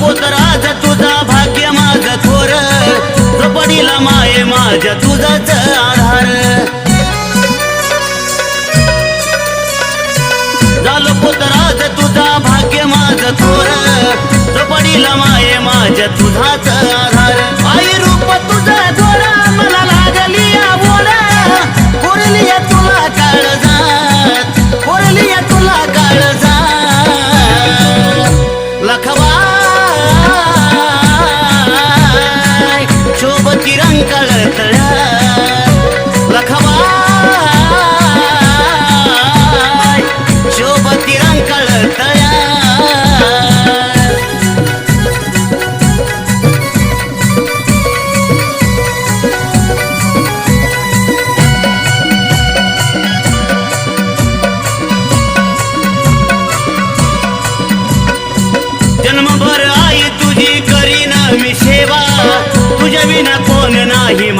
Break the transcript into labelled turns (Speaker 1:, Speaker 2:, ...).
Speaker 1: पोतराज तुझा भाग्य माझ थोर. झोपडीला माये माझ्या तुझाच आधार. झालो पोतराज तुझा भाग्य माझ थोर. झोपडीला माये माझ्या तुझाच विना कोण नाही.